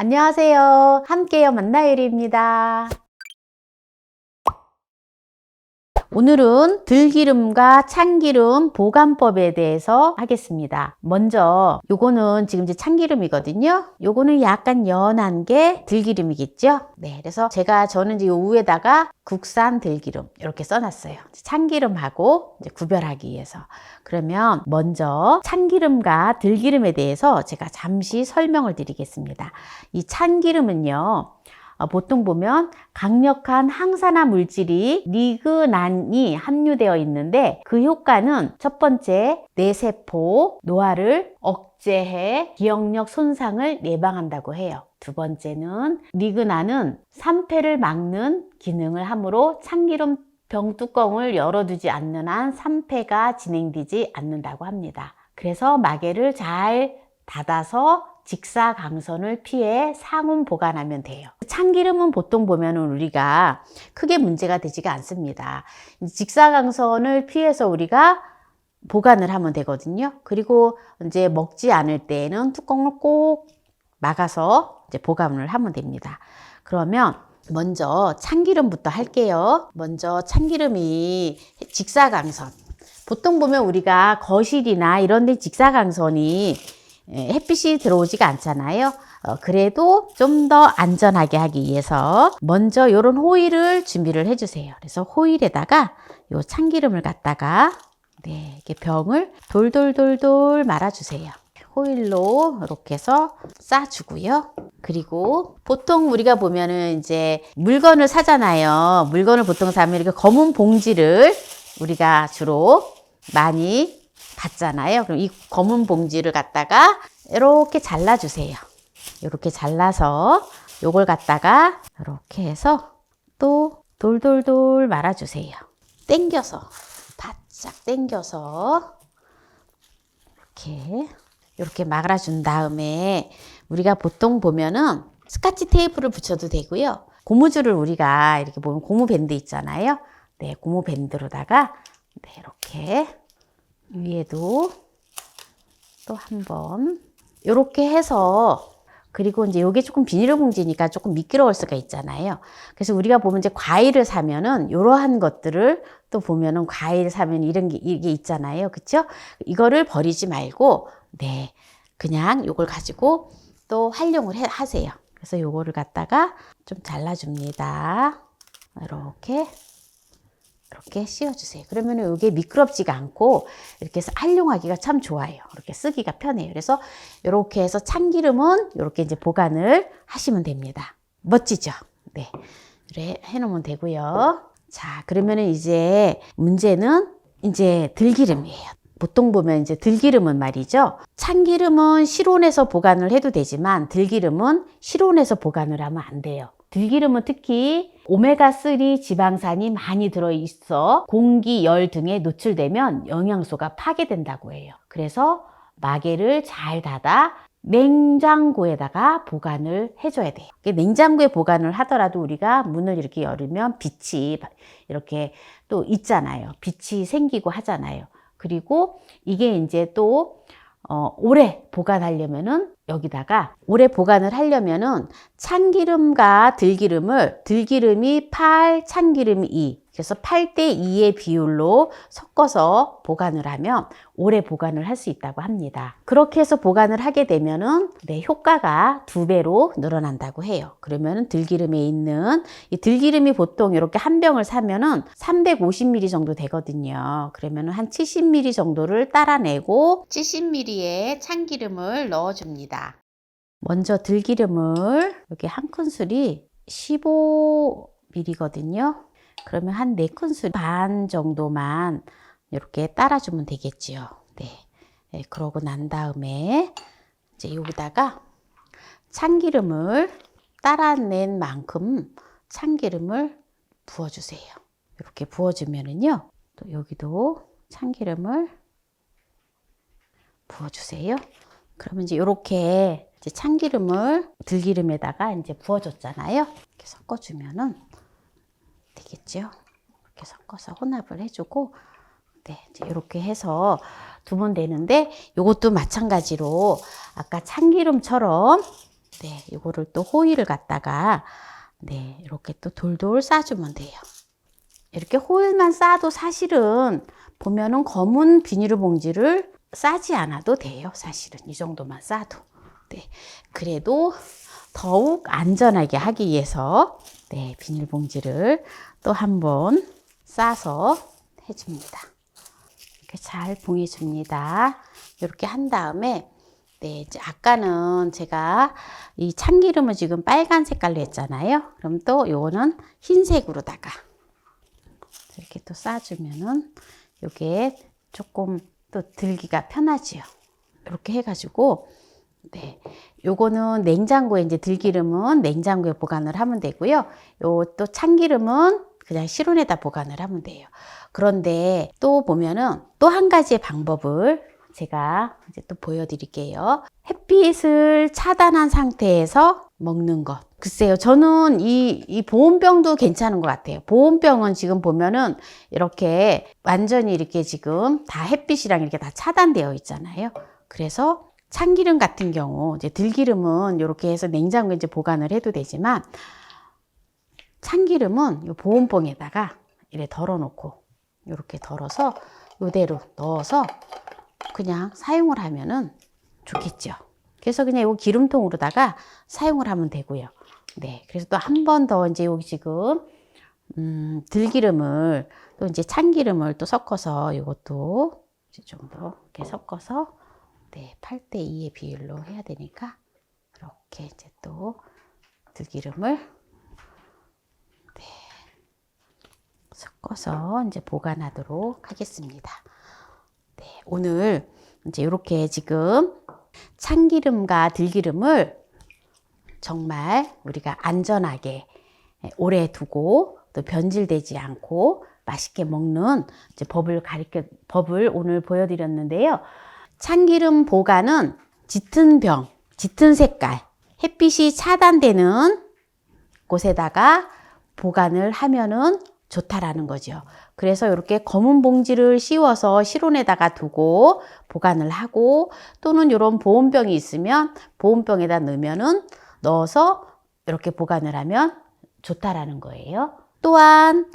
안녕하세요. 함께요 만나요리입니다. 오늘은 들기름과 참기름 보관법에 대해서 하겠습니다. 먼저 요거는 지금 이제 참기름이거든요. 요거는 약간 연한 게 들기름이겠죠. 네, 그래서 제가 저는 이제 요 위에다가 국산 들기름 이렇게 써놨어요. 참기름하고 이제 구별하기 위해서. 그러면 먼저 참기름과 들기름에 대해서 제가 잠시 설명을 드리겠습니다. 이 참기름은요. 어, 보통 보면 강력한 항산화 물질이 리그난이 함유되어 있는데 그 효과는 첫 번째 뇌세포 노화를 억제해 기억력 손상을 예방한다고 해요. 두 번째는 리그난은 산패를 막는 기능을 하므로 참기름 병 뚜껑을 열어두지 않는 한 산패가 진행되지 않는다고 합니다. 그래서 마개를 잘 닫아서 직사광선을 피해 상온 보관하면 돼요. 참기름은 보통 보면은 우리가 크게 문제가 되지가 않습니다. 직사광선을 피해서 우리가 보관을 하면 되거든요. 그리고 이제 먹지 않을 때에는 뚜껑을 꼭 막아서 이제 보관을 하면 됩니다. 그러면 먼저 참기름부터 할게요. 먼저 참기름이 직사광선. 보통 보면 우리가 거실이나 이런 데 직사광선이 예, 햇빛이 들어오지가 않잖아요. 어, 그래도 좀 더 안전하게 하기 위해서 먼저 이런 호일을 준비를 해주세요. 그래서 호일에다가 요 참기름을 갖다가 네, 이렇게 병을 돌돌돌돌 말아주세요. 호일로 이렇게 해서 싸주고요. 그리고 보통 우리가 보면은 이제 물건을 사잖아요. 물건을 보통 사면 이렇게 검은 봉지를 우리가 주로 많이 받잖아요. 그럼 이 검은 봉지를 갖다가 이렇게 잘라주세요. 이렇게 잘라서 요걸 갖다가 이렇게 해서 또 돌돌돌 말아주세요. 땡겨서 바짝 땡겨서 이렇게 이렇게 말아준 다음에 우리가 보통 보면은 스카치 테이프를 붙여도 되고요. 고무줄을 우리가 이렇게 보면 고무 밴드 있잖아요. 네, 고무 밴드로다가 네, 이렇게 위에도 또 한번 이렇게 해서 그리고 이제 이게 조금 비닐봉지니까 조금 미끄러울 수가 있잖아요. 그래서 우리가 보면 이제 과일을 사면은 이러한 것들을 또 보면은 과일 사면 이런 게 이게 있잖아요. 그렇죠? 이거를 버리지 말고 네. 그냥 요걸 가지고 또 활용을 해, 하세요. 그래서 요거를 갖다가 좀 잘라 줍니다. 이렇게 이렇게 씌워주세요. 그러면 이게 미끄럽지가 않고 이렇게 해서 활용하기가 참 좋아요. 이렇게 쓰기가 편해요. 그래서 이렇게 해서 참기름은 이렇게 이제 보관을 하시면 됩니다. 멋지죠? 네. 그래 해놓으면 되고요. 자, 그러면은 이제 문제는 이제 들기름이에요. 보통 보면 이제 들기름은 말이죠. 참기름은 실온에서 보관을 해도 되지만 들기름은 실온에서 보관을 하면 안 돼요. 들기름은 특히 오메가3 지방산이 많이 들어있어 공기, 열 등에 노출되면 영양소가 파괴된다고 해요. 그래서 마개를 잘 닫아 냉장고에다가 보관을 해줘야 돼요. 냉장고에 보관을 하더라도 우리가 문을 이렇게 열으면 빛이 이렇게 또 있잖아요. 빛이 생기고 하잖아요. 그리고 이게 이제 또 어, 오래 보관하려면은 여기다가 오래 보관을 하려면은 참기름과 들기름을 들기름이 8, 참기름이 2. 그래서 8대 2의 비율로 섞어서 보관을 하면 오래 보관을 할 수 있다고 합니다. 그렇게 해서 보관을 하게 되면은 네, 효과가 두 배로 늘어난다고 해요. 그러면은 들기름에 있는 이 들기름이 보통 이렇게 한 병을 사면은 350ml 정도 되거든요. 그러면은 한 70ml 정도를 따라내고 70ml의 참기름을 넣어줍니다. 먼저 들기름을 여기 한 큰술이 15ml거든요. 그러면 한 4큰술 반 정도만 이렇게 따라주면 되겠지요. 네. 네. 그러고 난 다음에 이제 여기다가 참기름을 따라낸 만큼 참기름을 부어주세요. 이렇게 부어주면은요. 또 여기도 참기름을 부어주세요. 그러면 이제 이렇게 이제 참기름을 들기름에다가 이제 부어줬잖아요. 이렇게 섞어주면은 되겠죠. 이렇게 섞어서 혼합을 해주고, 네, 이제 이렇게 해서 두면 되는데, 이것도 마찬가지로 아까 참기름처럼 네, 이거를 또 호일을 갖다가 네, 이렇게 또 돌돌 싸주면 돼요. 이렇게 호일만 싸도 사실은 보면은 검은 비닐봉지를 싸지 않아도 돼요. 사실은 이 정도만 싸도. 네, 그래도 더욱 안전하게 하기 위해서 네, 비닐봉지를 또 한 번 싸서 해줍니다. 이렇게 잘 봉해줍니다. 이렇게 한 다음에 네, 이제 아까는 제가 이 참기름을 지금 빨간 색깔로 했잖아요. 그럼 또 요거는 흰색으로다가 이렇게 또 싸주면은 요게 조금 또 들기가 편하지요. 이렇게 해가지고 네, 요거는 냉장고에 이제 들기름은 냉장고에 보관을 하면 되고요. 요 또 참기름은 그냥 실온에다 보관을 하면 돼요. 그런데 또 보면은 또 한 가지의 방법을 제가 이제 또 보여드릴게요. 햇빛을 차단한 상태에서 먹는 것. 글쎄요, 저는 이, 이 보온병도 괜찮은 것 같아요. 보온병은 지금 보면은 이렇게 완전히 이렇게 지금 다 햇빛이랑 이렇게 다 차단되어 있잖아요. 그래서 참기름 같은 경우, 이제 들기름은 이렇게 해서 냉장고에 이제 보관을 해도 되지만 참기름은 이 보온병에다가 이렇게 덜어놓고 이렇게 덜어서 이대로 넣어서 그냥 사용을 하면은 좋겠죠. 그래서 그냥 이 기름통으로다가 사용을 하면 되고요. 네. 그래서 또 한 번 더 이제 여기 지금, 음, 들기름을 또 이제 참기름을 또 섞어서 이것도 이제 좀더 이렇게 섞어서 네. 8대 2의 비율로 해야 되니까 이렇게 이제 또 들기름을 섞어서 이제 보관하도록 하겠습니다. 네, 오늘 이제 이렇게 지금 참기름과 들기름을 정말 우리가 안전하게 오래 두고 또 변질되지 않고 맛있게 먹는 법을 가르쳐 법을 오늘 보여드렸는데요. 참기름 보관은 짙은 병, 짙은 색깔, 햇빛이 차단되는 곳에다가 보관을 하면은 좋다라는 거죠. 그래서 이렇게 검은 봉지를 씌워서 실온에다가 두고 보관을 하고 또는 이런 보온병이 있으면 보온병에다 넣으면은 넣어서 이렇게 보관을 하면 좋다라는 거예요. 또한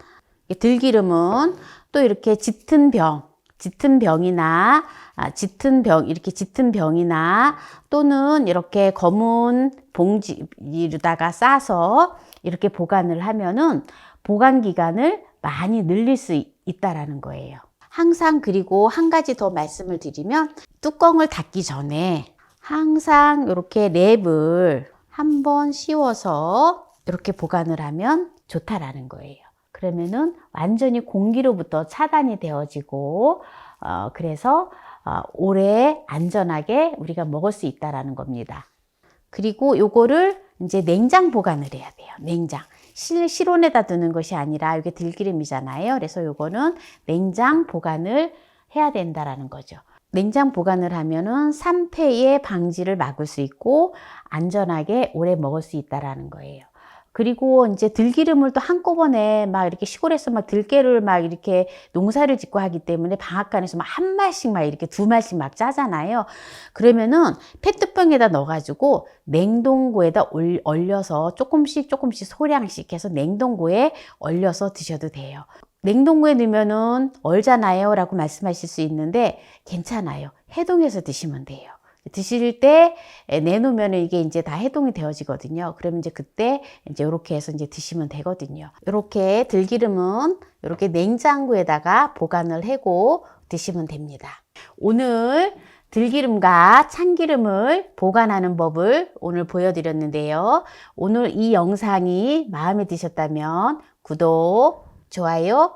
이 들기름은 또 이렇게 짙은 병, 짙은 병이나 아, 짙은 병 이렇게 짙은 병이나 또는 이렇게 검은 봉지로다가 싸서 이렇게 보관을 하면은 보관 기간을 많이 늘릴 수 있- 있다라는 거예요. 항상 그리고 한 가지 더 말씀을 드리면 뚜껑을 닫기 전에 항상 이렇게 랩을 한번 씌워서 이렇게 보관을 하면 좋다라는 거예요. 그러면은 완전히 공기로부터 차단이 되어지고 어, 그래서 어, 오래 안전하게 우리가 먹을 수 있다라는 겁니다. 그리고 요거를 이제 냉장 보관을 해야 돼요. 냉장. 실, 실온에다 두는 것이 아니라 이게 들기름이잖아요. 그래서 요거는 냉장 보관을 해야 된다라는 거죠. 냉장 보관을 하면은 산패의 방지를 막을 수 있고 안전하게 오래 먹을 수 있다라는 거예요. 그리고 이제 들기름을 또 한꺼번에 막 이렇게 시골에서 막 들깨를 막 이렇게 농사를 짓고 하기 때문에 방앗간에서 막한 말씩 막 이렇게 두 말씩 막 짜잖아요. 그러면은 페트병에다 넣어가지고 냉동고에다 올- 얼려서 조금씩 조금씩 소량씩 해서 냉동고에 얼려서 드셔도 돼요. 냉동고에 넣으면은 얼잖아요 라고 말씀하실 수 있는데 괜찮아요. 해동해서 드시면 돼요. 드실 때 내놓으면 이게 이제 다 해동이 되어지거든요. 그러면 이제 그때 이제 이렇게 해서 이제 드시면 되거든요. 이렇게 들기름은 이렇게 냉장고에다가 보관을 하고 드시면 됩니다. 오늘 들기름과 참기름을 보관하는 법을 오늘 보여드렸는데요. 오늘 이 영상이 마음에 드셨다면 구독, 좋아요,